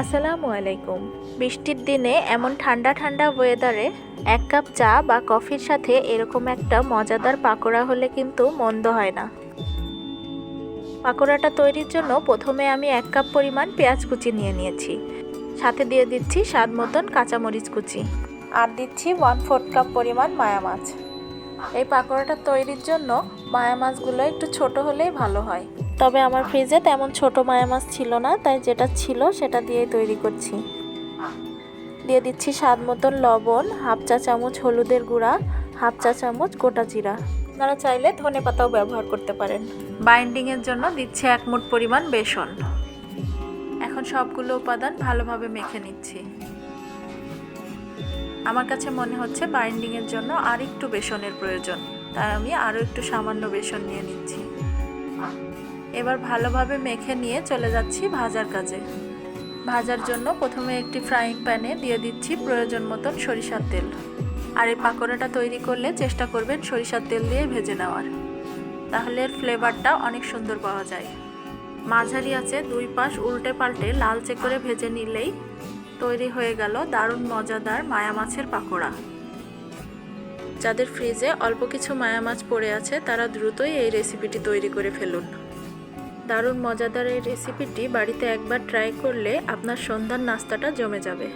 আসসালামু আলাইকুম। বৃষ্টির দিনে এমন ঠান্ডা ঠান্ডা ওয়েদারে এক কাপ চা বা কফির সাথে এরকম একটা মজাদার পাকোড়া হলে কিন্তু মন্দ হয় না। পাকোড়াটা তৈরির জন্য প্রথমে আমি এক কাপ পরিমাণ পেঁয়াজ কুচি নিয়ে নিয়েছি। সাথে দিয়ে দিচ্ছি স্বাদ মতন কাঁচামরিচ কুচি। আর দিচ্ছি ওয়ান ফোর্থ কাপ পরিমাণ মায়া মাছ। এই পাকোড়াটা তৈরির জন্য মায়া মাছগুলো একটু ছোট হলেই ভালো হয়। তবে আমার ফ্রিজে তেমন ছোট মায়া মাছ ছিল না, তাই যেটা ছিল সেটা দিয়েই তৈরি করছি। দিয়ে দিচ্ছি স্বাদ মতন লবণ, হাফ চা চামচ হলুদের গুঁড়া, হাফ চা চামচ গোটা জিরা। আপনারা চাইলে ধনে পাতাও ব্যবহার করতে পারেন। বাইন্ডিংয়ের জন্য দিচ্ছি এক মুঠ পরিমাণ বেসন। এখন সবগুলো উপাদান ভালোভাবে মেখে নিচ্ছি। আমার কাছে মনে হচ্ছে বাইন্ডিংয়ের জন্য আর একটু বেসনের প্রয়োজন, তাই আমি আরও একটু সামান্য বেসন নিয়ে নিচ্ছি। এবার ভালোভাবে মেখে নিয়ে চলে যাচ্ছি ভাজার কাজে। ভাজার জন্য প্রথমে একটি ফ্রাইং প্যানে দিয়ে দিচ্ছি প্রয়োজন মতন সরিষার তেল। আর এই পাকোড়াটা তৈরি করলে চেষ্টা করবেন সরিষার তেল দিয়ে ভেজে নেওয়ার। তাহলে এর ফ্লেভারটা অনেক সুন্দর পাওয়া যায়। মাঝারি আছে, দুই পাশ উল্টে পাল্টে লালচে করে ভেজে নিলেই তৈরি হয়ে গেল দারুণ মজাদার মায়া মাছের পাকোড়া। যাদের ফ্রিজে অল্প কিছু মায়া মাছ পড়ে আছে, তারা দ্রুতই এই রেসিপিটি তৈরি করে ফেলুন। দারুণ মজাদার এই রেসিপিটি বাড়িতে একবার ট্রাই করলে আপনার সন্ধ্যার নাস্তাটা জমে যাবে।